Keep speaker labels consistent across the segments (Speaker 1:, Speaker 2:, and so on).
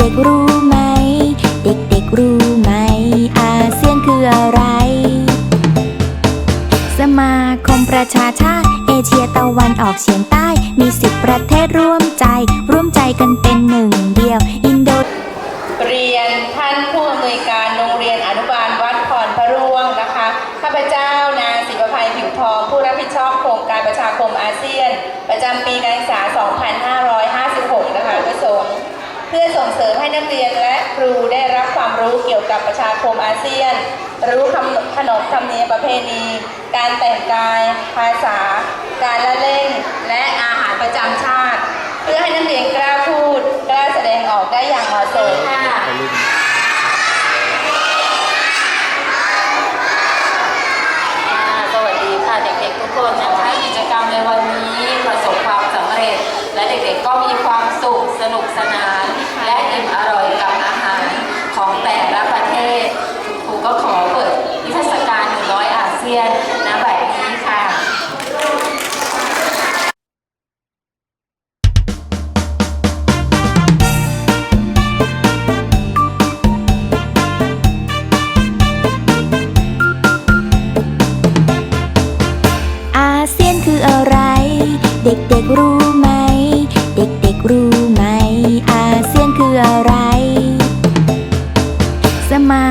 Speaker 1: ด็กๆรู้ไหม เด็กๆรู้ไหม อาเซียนคืออะไร สมาคมประชาชาติ เอเชียตะวันออกเฉียงใต้ มีสิบประเทศร่วมใจ ร่วมใจกันเป็นหนึ่งเดียว อินโด
Speaker 2: เรียนท่านผู้อำนวยการโรงเรียนอนุบาลวัดพรพระร่วงนะคะ ข้าพเจ้านางศิวภัยผิวทอง ผู้รับผิดชอบโครงการประชาคมอาเซียน ประจำปีการศึกษา 2556 นะคะประสงค์ เพื่อส่งเสริมให้นักเรียนและครูได้รับความรู้เกี่ยวกับประชาคมอาเซียน รู้คำขนบธรรมเนียมประเพณี การแต่งกาย ภาษา การละเล่น และอาหารประจำชาติ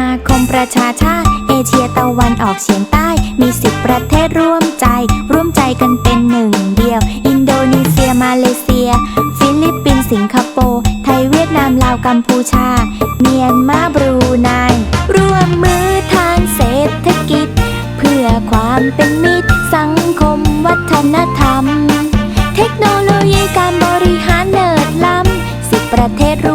Speaker 2: มาค
Speaker 3: มประ
Speaker 1: ชาชาติ เอเชียตะวันออกเฉียงใต้ มีสิบประเทศร่วมใจ ร่วมใจกันเป็นหนึ่งเดียว อินโดนีเซียมาเลเซีย ฟิลิปปินส์สิงคโปร์ไทยเวียดนามลาวกัมพูชา เมียนมาบรูไนร่วมมือทางเศรษฐกิจ เพื่อความเป็นมิตรสังคมวัฒนธรรม เทคโนโลยีการบริหารเนิดล้ำสิบประเทศร่วม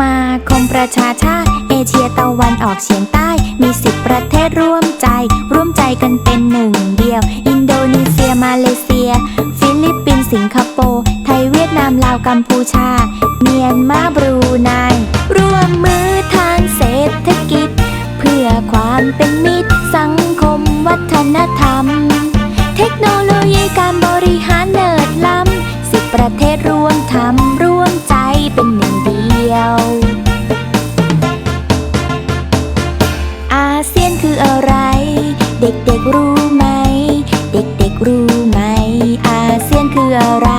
Speaker 1: มาคมประชาชาติ เอเชียตะวันออกเฉียงใต้ มีสิบประเทศร่วมใจ ร่วมใจกันเป็นหนึ่งเดียวอิน เซียนคืออะไร เด็กๆรู้ไหม เด็กๆรู้ไหม อาเซียนคืออะไร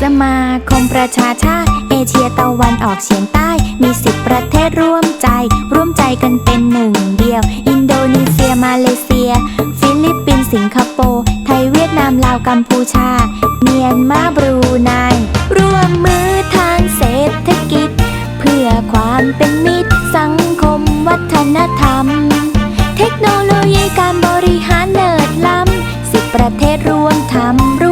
Speaker 1: สมาคมประชาชาติ เอเชียตะวันออกเฉียงใต้ มีสิบประเทศร่วมใจ ร่วมใจกันเป็นหนึ่งเดียว อินโดนีเซียมาเลเซีย ฟิลิปปินส์สิงคโปร์ ไทยเวียดนามลาวกัมพูชา เมียนมาบรูไน การบริหารเนิดล้ำสิบประเทศรวมทำ